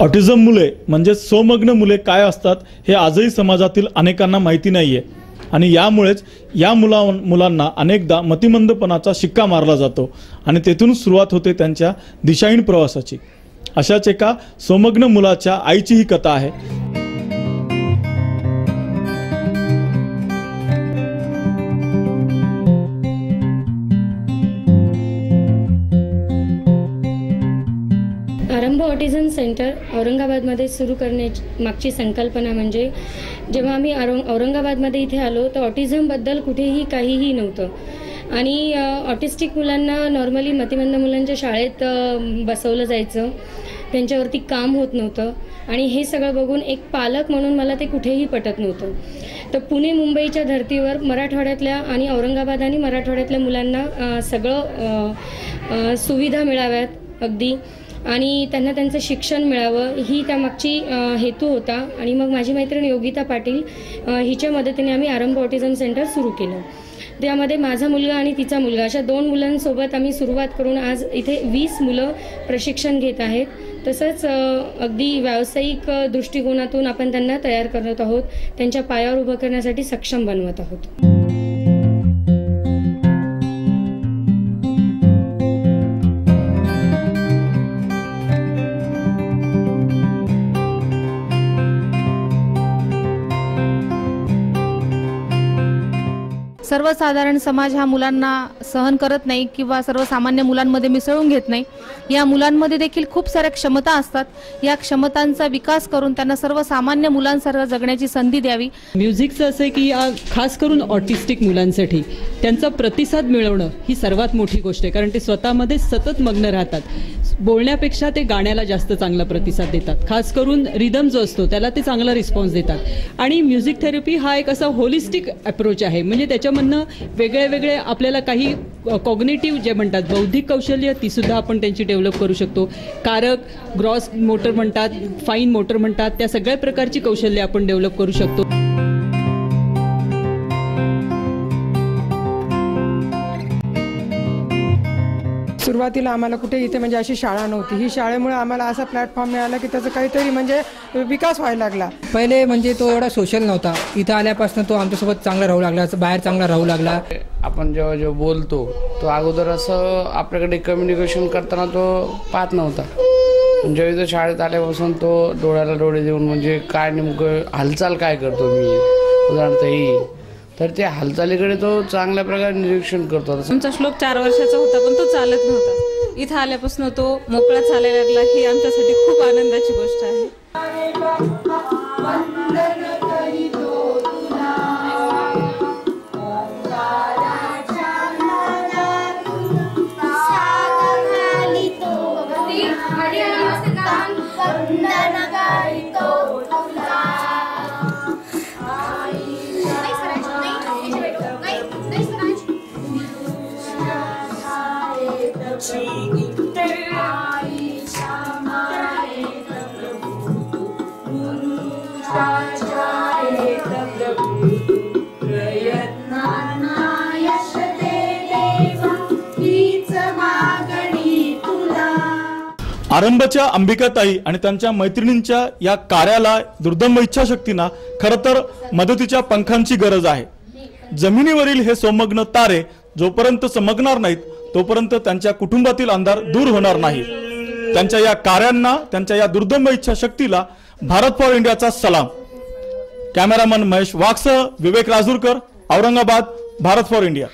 Autism मुले म्हणजे स्वमग्न मुले काय असतात हे आजही समाजातील अनेकांना माहिती नाही आहे आणि यामुळेच या मुला मुलांना अनेकदा मतिमंदपणाचा शिक्का मारला जातो आणि तेथून सुरुवात होते त्यांच्या दिशाहीन प्रवासाची. अशाच एका सोमग्न मुलाच्या आईची ही कथा आहे. ऑटिझम सेंटर औरंगाबादमध्ये सुरू करण्याची मागची संकल्पना म्हणजे जेव्हा आम्ही औरंग औरंगाबादमध्ये इथे आलो तर ऑटिझमबद्दल कुठेही काहीही नव्हतं. आणि ऑटिस्टिक मुलांना नॉर्मली मतिमंद मुलांच्या शाळेत बसवलं जायचं. त्यांच्यावरती काम होत नव्हतं. आणि हे सगळं बघून एक पालक म्हणून मला ते कुठेही पटत नव्हतं. तर पुणे मुंबईच्या धर्तीवर मराठवाड्यातल्या आणि औरंगाबाद आणि मराठवाड्यातल्या मुलांना सगळं सुविधा मिळाव्यात अगदी. आणि त्यांना त्यांचं शिक्षण मिळावं ही त्यामागची हेतू होता. आणि मग माझी मैत्रीण योगिता पाटील हिच्या मदतीने आम्ही आरंभ ऑटिझम सेंटर सुरू केलं. त्यामध्ये माझा मुलगा आणि तिचा मुलगा अशा दोन मुलांसोबत आम्ही सुरुवात करून आज इथे वीस मुलं प्रशिक्षण घेत आहेत. तसंच अगदी व्यावसायिक दृष्टिकोनातून आपण त्यांना तयार करत आहोत त्यांच्या पायावर उभं करण्यासाठी सक्षम बनवत आहोत. सर्वसाधारण समाज हा मुलांना सहन करत नाही किंवा सर्वसामान्य मुलांमध्ये मिसळून घेत नाही. या मुलांमध्ये देखील खूप साऱ्या क्षमता असतात. या क्षमतांचा विकास करून त्यांना सर्वसामान्य मुलांसारखं जगण्याची संधी द्यावी. म्युझिकचं असं आहे की या खास करून ऑटिस्टिक मुलांसाठी त्यांचा प्रतिसाद मिळवणं ही सर्वात मोठी गोष्ट आहे. कारण ते स्वतःमध्ये सतत मग्न राहतात. बोलण्यापेक्षा ते गाण्याला जास्त चांगला प्रतिसाद देतात. खास करून रिदम जो असतो त्याला ते चांगला रिस्पॉन्स देतात. आणि म्युझिक थेरपी हा एक असा होलिस्टिक अप्रोच आहे. म्हणजे त्याच्या त्याच्यामधनं वेगळे वेगळे आपल्याला काही कॉग्नेटिव्ह जे म्हणतात बौद्धिक कौशल्य ती सुद्धा आपण त्यांची डेव्हलप करू शकतो. कारक ग्रॉस मोटर म्हणतात फाईन मोटर म्हणतात त्या सगळ्या प्रकारची कौशल्य आपण डेव्हलप करू शकतो. सुरुवातीला आम्हाला कुठे इथे म्हणजे अशी शाळा नव्हती. ही शाळेमुळे आम्हाला असा प्लॅटफॉर्म मिळाला की त्याचा काहीतरी म्हणजे विकास व्हायला लागला. पहिले म्हणजे तो एवढा सोशल नव्हता. इथं आल्यापासून तो आमच्यासोबत चांगला राहू लागला बाहेर चांगला राहू लागला. आपण जेव्हा जेव्हा बोलतो तो अगोदर असं आपल्याकडे कम्युनिकेशन करताना तो पाहत नव्हता. जेव्हा इथं शाळेत आल्यापासून तो डोळ्याला डोळे देऊन म्हणजे काय नेमकं हालचाल काय करतो मी? उदाहरणार्थ ही. तर त्या हालचालीकडे तो चांगल्या प्रकारे निरीक्षण करतो. आमचा श्लोक चार वर्षाचा होता पण तो चालत नव्हता. इथं आल्यापासून तो मोकळा चालायला लागला ही आमच्यासाठी खूप आनंदाची गोष्ट आहे. आरंभच्या अंबिकाताई आणि त्यांच्या मैत्रिणींच्या या कार्याला दुर्दम्भ इच्छाशक्तींना खरं तर मदतीच्या पंखांची गरज आहे. जमिनीवरील हे सोमग्न तारे जोपर्यंत समगणार नाहीत तोपर्यंत त्यांच्या कुटुंबातील अंधार दूर होणार नाही. त्यांच्या या कार्यांना त्यांच्या या दुर्दम्भ इच्छाशक्तीला भारत फॉर इंडियाचा सलाम. कॅमेरामन महेश वाघसह विवेक राजूरकर औरंगाबाद भारत फॉर इंडिया